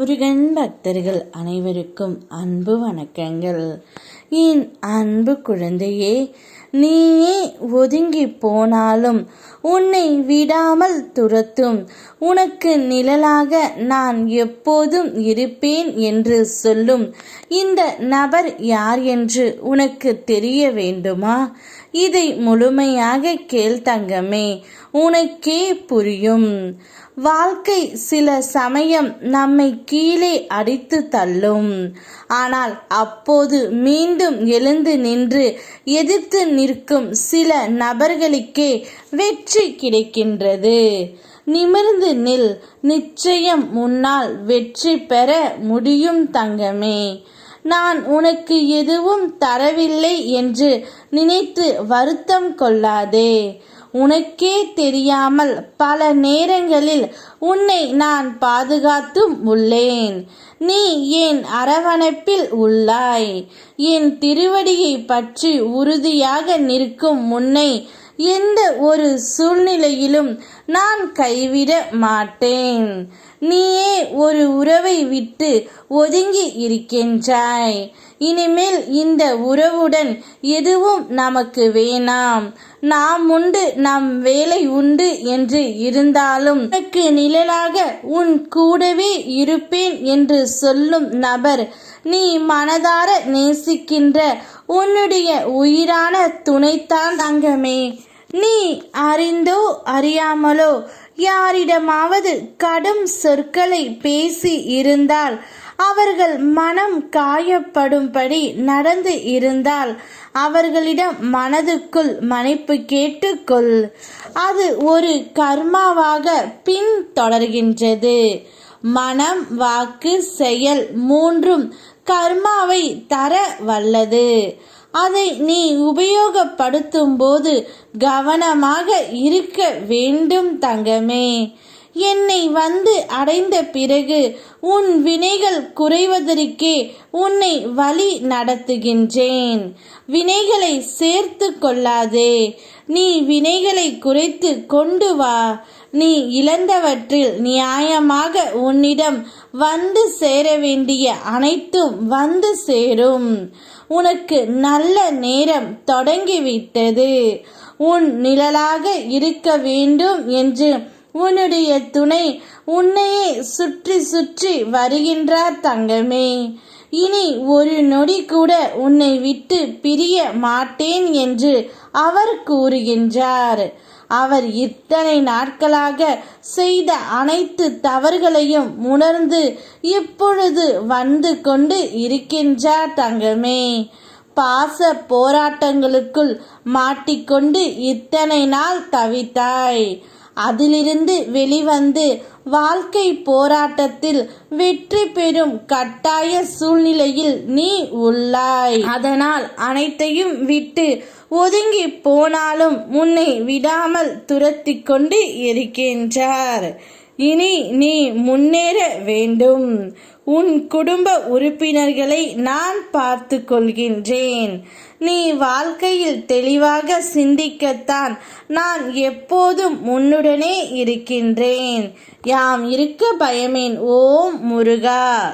முருகன் பக்தர்கள் அனைவருக்கும் அன்பு வணக்கங்கள். என் அன்பு குழந்தையே நீயே ஒதுங்கி போனாலும் உன்னை விடாமல் துரத்தும். உனக்கு நிழலாக நான் எப்போதும் இருப்பேன் என்று சொல்லும் இந்த நபர் யார் என்று உனக்கு தெரிய வேண்டுமா? இதை முழுமையாக கேள் தங்கமே உனக்கே புரியும். வாழ்க்கை சில சமயம் நம்மை கீழே அடித்து தள்ளும். ஆனால் அப்போது மீண்டும் எழுந்து நின்று எதிர்த்து நிற்கும் சில நபர்களுக்கே வெற்றி கிடைக்கின்றது. நிமிர்ந்து நில். நிச்சயம் முன்னால் வெற்றி பெற முடியும் தங்கமே. நான் உனக்கு எதுவும் தரவில்லை என்று நினைத்து வருத்தம் கொள்ளாதே. உனக்கே தெரியாமல் பல நேரங்களில் உன்னை நான் பாதுகாத்தும் உள்ளேன். நீ என் அரவணைப்பில் உள்ளாய். என் திருவடியை பற்றி உறுதியாக நிற்கும் முன்னை எந்த ஒரு சூழ்நிலையிலும் நான் கைவிட மாட்டேன். நீயே ஒரு உறவை விட்டு ஒதுங்கி இருக்கின்றாய். இனிமேல் இந்த உறவுடன் எதுவும் நமக்கு வேணாம். நாம் உண்டு நம் வேலை உண்டு என்று இருந்தாலும் எனக்கு நிழலாக உன் கூடவே இருப்பேன் என்று சொல்லும் நபர் நீ மனதார நேசிக்கின்ற உன்னுடைய உயிரான துணைத்தான் தங்கமே. நீ அறிந்தோ அறியாமலோ யாரிடமாவது கடும் சொற்களை பேசி இருந்தால் அவர்கள் மனம் காயப்படும்படி நடந்து இருந்தால் அவர்களிடம் மனதுக்குள் மன்னிப்பு கேட்டுக்கொள். அது ஒரு கர்மாவாக பின் தொடர்கின்றது மனம் வாக்கு செயல் மூன்றும் கர்மாவை தர வல்லது. அதை நீ உபயோகப்படுத்தும் போது கவனமாக இருக்க வேண்டும் தங்கமே. என்னை வந்து அடைந்த பிறகு உன் வினைகள் குறைவதற்கே உன்னை வழி நடத்துகின்றேன். வினைகளை சேர்த்து கொள்ளாதே. நீ வினைகளை குறைத்து கொண்டு வா. நீ இழந்தவற்றில் நியாயமாக உன்னிடம் வந்து சேர வேண்டிய அனைத்தும் வந்து சேரும். உனக்கு நல்ல நேரம் தொடங்கிவிட்டது. உன் நிழலாக இருக்க வேண்டும் என்று உன்னுடைய துணை உன்னையே சுற்றி சுற்றி வருகின்றார் தங்கமே. இனி ஒரு நொடி கூட உன்னை விட்டு பிரிய மாட்டேன் என்று அவர் கூறுகின்றார். அவர் இத்தனை நாட்களாக செய்த அனைத்து தவறுகளையும் உணர்ந்து இப்பொழுது வந்து கொண்டு இருக்கின்றார் தங்கமே. பாச போராட்டங்களுக்குள் மாட்டிக்கொண்டு இத்தனை நாள் தவித்தாய். அதிலிருந்து வெளிவந்து வாழ்க்கை போராட்டத்தில் வெற்றி பெறும் கட்டாய சூழ்நிலையில் நீ உள்ளாய். அதனால் அனைத்தையும் விட்டு ஒதுங்கி போனாலும் உன்னை விடாமல் துரத்தி கொண்டு இருக்கின்றார். இனி நீ முன்னேற வேண்டும். உன் குடும்ப உறுப்பினர்களை நான் பார்த்து கொள்கின்றேன் நீ வாழ்க்கையில் தெளிவாக சிந்திக்கத்தான் நான் எப்போதும் உன்னுடனே இருக்கின்றேன். யாம் இருக்க பயமேன் ஓம் முருகா!